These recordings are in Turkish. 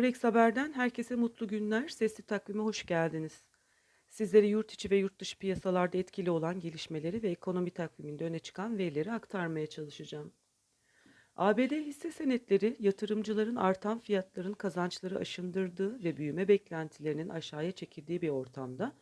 Forex Haber'den herkese mutlu günler. Sesli takvime hoş geldiniz. Sizlere yurt içi ve yurt dışı piyasalarda etkili olan gelişmeleri ve ekonomi takviminde öne çıkan verileri aktarmaya çalışacağım. ABD hisse senetleri yatırımcıların artan fiyatların kazançları aşındırdığı ve büyüme beklentilerinin aşağıya çekildiği bir ortamda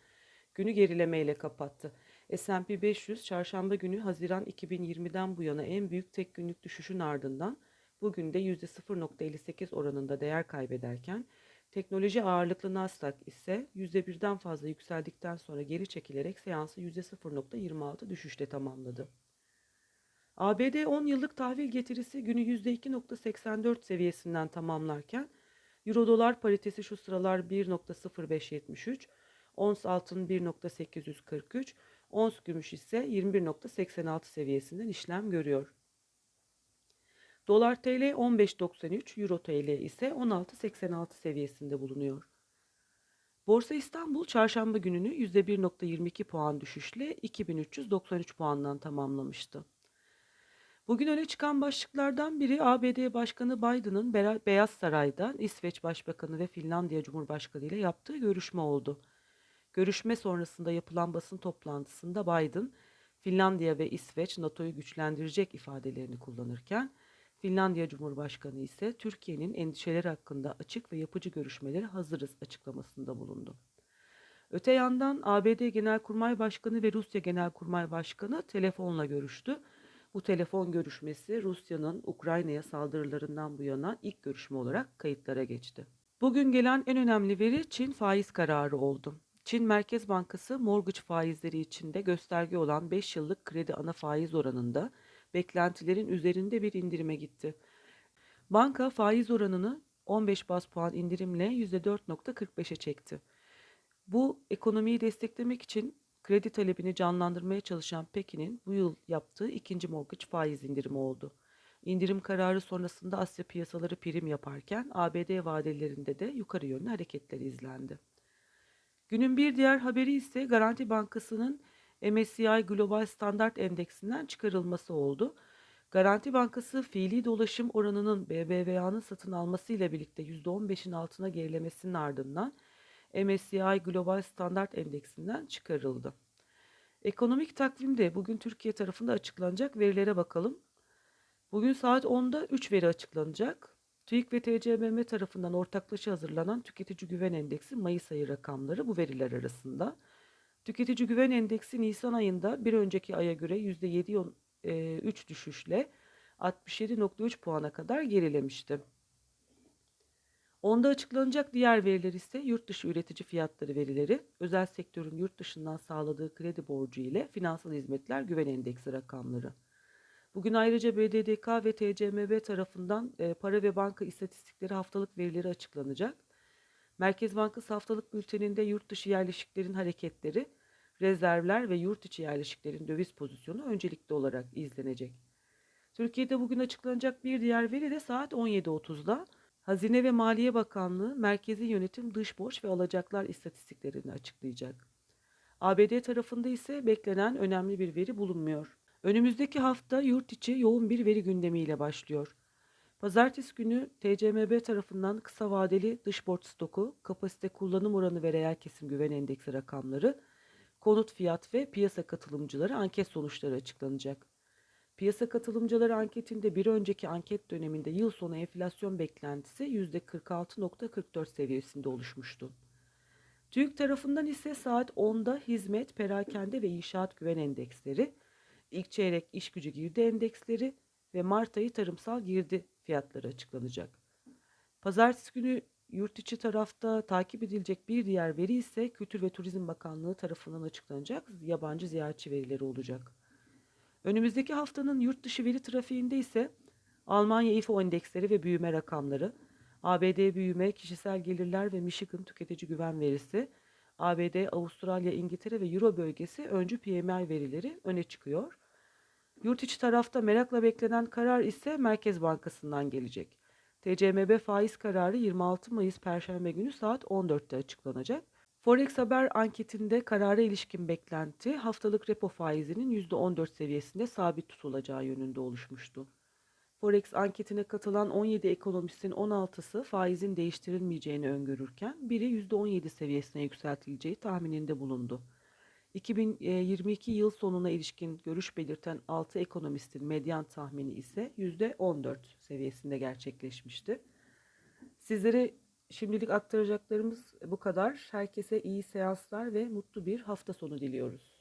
günü gerilemeyle kapattı. S&P 500 çarşamba günü Haziran 2020'den bu yana en büyük tek günlük düşüşün ardından bugün de %0.58 oranında değer kaybederken teknoloji ağırlıklı Nasdaq ise %1'den fazla yükseldikten sonra geri çekilerek seansı %0.26 düşüşle tamamladı. ABD 10 yıllık tahvil getirisi günü %2.84 seviyesinden tamamlarken Euro dolar paritesi şu sıralar 1.0573, ons altın 1.843, ons gümüş ise 21.86 seviyesinden işlem görüyor. Dolar TL 15.93, Euro TL ise 16.86 seviyesinde bulunuyor. Borsa İstanbul çarşamba gününü %1.22 puan düşüşle 2393 puandan tamamlamıştı. Bugün öne çıkan başlıklardan biri ABD Başkanı Biden'ın Beyaz Saray'da İsveç Başbakanı ve Finlandiya Cumhurbaşkanı ile yaptığı görüşme oldu. Görüşme sonrasında yapılan basın toplantısında Biden, Finlandiya ve İsveç NATO'yu güçlendirecek ifadelerini kullanırken, Finlandiya Cumhurbaşkanı ise Türkiye'nin endişeleri hakkında açık ve yapıcı görüşmeleri hazırız açıklamasında bulundu. Öte yandan ABD Genelkurmay Başkanı ve Rusya Genelkurmay Başkanı telefonla görüştü. Bu telefon görüşmesi Rusya'nın Ukrayna'ya saldırılarından bu yana ilk görüşme olarak kayıtlara geçti. Bugün gelen en önemli veri Çin faiz kararı oldu. Çin Merkez Bankası mortgage faizleri içinde gösterge olan 5 yıllık kredi ana faiz oranında beklentilerin üzerinde bir indirime gitti. Banka faiz oranını 15 bas puan indirimle %4.45'e çekti. Bu ekonomiyi desteklemek için kredi talebini canlandırmaya çalışan Pekin'in bu yıl yaptığı ikinci mortgage faiz indirimi oldu. İndirim kararı sonrasında Asya piyasaları prim yaparken ABD vadelerinde de yukarı yönlü hareketler izlendi. Günün bir diğer haberi ise Garanti Bankası'nın MSCI Global Standart Endeksinden çıkarılması oldu. Garanti Bankası fiili dolaşım oranının BBVA'nın satın almasıyla birlikte %15'in altına gerilemesinin ardından MSCI Global Standart Endeksinden çıkarıldı. Ekonomik takvimde bugün Türkiye tarafında açıklanacak verilere bakalım. Bugün saat 10'da 3 veri açıklanacak. TÜİK ve TCMM tarafından ortaklaşa hazırlanan Tüketici Güven Endeksi Mayıs ayı rakamları bu veriler arasında. Tüketici Güven Endeksi Nisan ayında bir önceki aya göre %7.3 e, düşüşle 67.3 puana kadar gerilemişti. Onda açıklanacak diğer veriler ise yurt dışı üretici fiyatları verileri, özel sektörün yurt dışından sağladığı kredi borcu ile finansal hizmetler güven endeksi rakamları. Bugün ayrıca BDDK ve TCMB tarafından e, para ve banka istatistikleri haftalık verileri açıklanacak. Merkez Bankası haftalık bülteninde yurt dışı yerleşiklerin hareketleri, rezervler ve yurt içi yerleşiklerin döviz pozisyonu öncelikli olarak izlenecek. Türkiye'de bugün açıklanacak bir diğer veri de saat 17.30'da Hazine ve Maliye Bakanlığı Merkezi Yönetim Dış Borç ve Alacaklar istatistiklerini açıklayacak. ABD tarafında ise beklenen önemli bir veri bulunmuyor. Önümüzdeki hafta yurt içi yoğun bir veri gündemiyle başlıyor. Pazartesi günü TCMB tarafından kısa vadeli dış borç stoku, kapasite kullanım oranı ve reel kesim güven endeksi rakamları, konut fiyat ve piyasa katılımcıları anket sonuçları açıklanacak. Piyasa katılımcıları anketinde bir önceki anket döneminde yıl sonu enflasyon beklentisi %46.44 seviyesinde oluşmuştu. TÜİK tarafından ise saat 10'da hizmet, perakende ve inşaat güven endeksleri, ilk çeyrek iş gücü girdi endeksleri ve Mart ayı tarımsal girdi fiyatları açıklanacak. Pazartesi günü yurt içi tarafta takip edilecek bir diğer veri ise Kültür ve Turizm Bakanlığı tarafından açıklanacak yabancı ziyaretçi verileri olacak. Önümüzdeki haftanın yurt dışı veri trafiğinde ise Almanya İFO endeksleri ve büyüme rakamları, ABD büyüme, kişisel gelirler ve Michigan tüketici güven verisi, ABD, Avustralya, İngiltere ve Euro bölgesi öncü PMI verileri öne çıkıyor. Yurt içi tarafta merakla beklenen karar ise Merkez Bankası'ndan gelecek. TCMB faiz kararı 26 Mayıs Perşembe günü saat 14'te açıklanacak. Forex Haber anketinde karara ilişkin beklenti haftalık repo faizinin %14 seviyesinde sabit tutulacağı yönünde oluşmuştu. Forex anketine katılan 17 ekonomistin 16'sı faizin değiştirilmeyeceğini öngörürken biri %17 seviyesine yükseltileceği tahmininde bulundu. 2022 yıl sonuna ilişkin görüş belirten 6 ekonomistin medyan tahmini ise %14 seviyesinde gerçekleşmişti. Sizlere şimdilik aktaracaklarımız bu kadar. Herkese iyi seanslar ve mutlu bir hafta sonu diliyoruz.